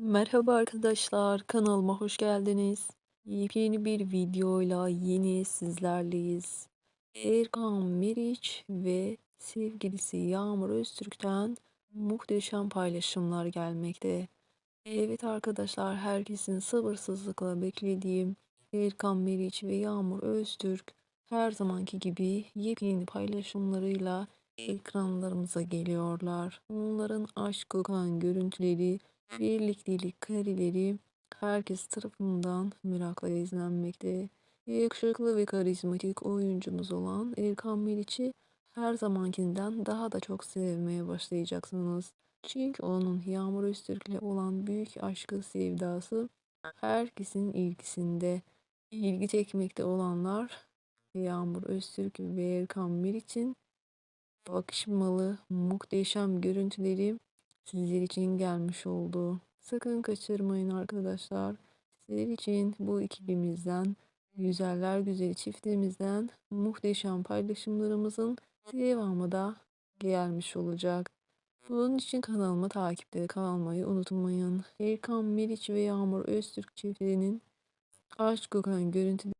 Merhaba arkadaşlar, kanalıma hoş geldiniz. Yepyeni bir videoyla yine sizlerleyiz. Erkan Meriç ve sevgilisi Yağmur Öztürk'ten muhteşem paylaşımlar gelmekte. Evet arkadaşlar, herkesin sabırsızlıkla beklediğim Erkan Meriç ve Yağmur Öztürk her zamanki gibi yepyeni paylaşımlarıyla ekranlarımıza geliyorlar. Onların aşk kokan görüntüleri Birliktelik kareleri herkes tarafından merakla izlenmekte. Yakışıklı ve karizmatik oyuncumuz olan Erkan Meriç'i her zamankinden daha da çok sevmeye başlayacaksınız. Çünkü onun Yağmur Öztürk'le olan büyük aşkı sevdası herkesin ilgisinde. İlgi çekmekte olanlar Yağmur Öztürk ve Erkan Meriç'in bakışmalı muhteşem görüntüleri sizler için gelmiş oldu. Sakın kaçırmayın arkadaşlar. Sizler için bu ikilimizden, güzeller güzeli çiftimizden muhteşem paylaşımlarımızın devamı da gelmiş olacak. Bunun için kanalıma takipte kalmayı unutmayın. Erkan Meriç ve Yağmur Öztürk çiftlerinin aşk kokan görüntüleri